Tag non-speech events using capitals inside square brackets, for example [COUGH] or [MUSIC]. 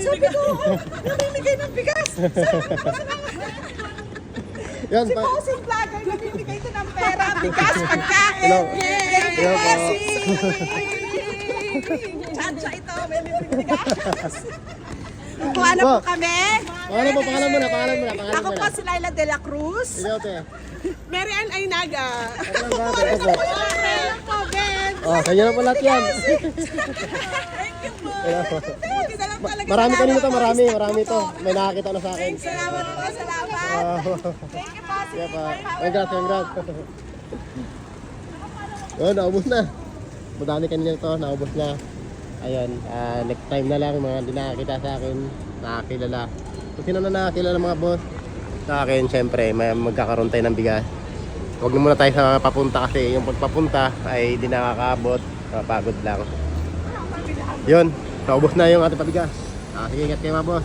Sabi ko, oh, namimigay ng bigas. Yan, Si pa. Bossing Vlogger, namimigay ko ng pera, bigas, pagkain. Hello. Yay! Hello po. Bossing! Chacha ito, may bigas. Kuha na po Po. kami. Pangalan mo, pangalan mo na, pangalan mo na, pangalan Ako mo po na. si Laila de la Cruz. Ikaw, te. Mary Ann Ainaga. Ako lang ba? Ito po. Ben. Oh, sa'yo na po lahat yan. [LAUGHS] Po. Po. [LAUGHS] Marami kanina to, po. marami, marami to. May nakakita na sa akin. Salamat po, salamat. Ah, Thank you po. [LAUGHS] Kaya pa. Congrats, congrats. [LAUGHS] Oh, naubos na. Madami kanina ito, naubos na. Ayun, ah, next time na lang mga hindi nakakita sa akin, nakakilala. Kung sino na nakakilala mga boss, sa akin, syempre, may magkakaroon tayo ng bigas. Huwag na muna tayo sa papunta kasi yung pagpapunta ay hindi nakakaabot, napagod lang. Yun, naubos na yung ating pabigas. Ah, sige, ingat kayo mga boss.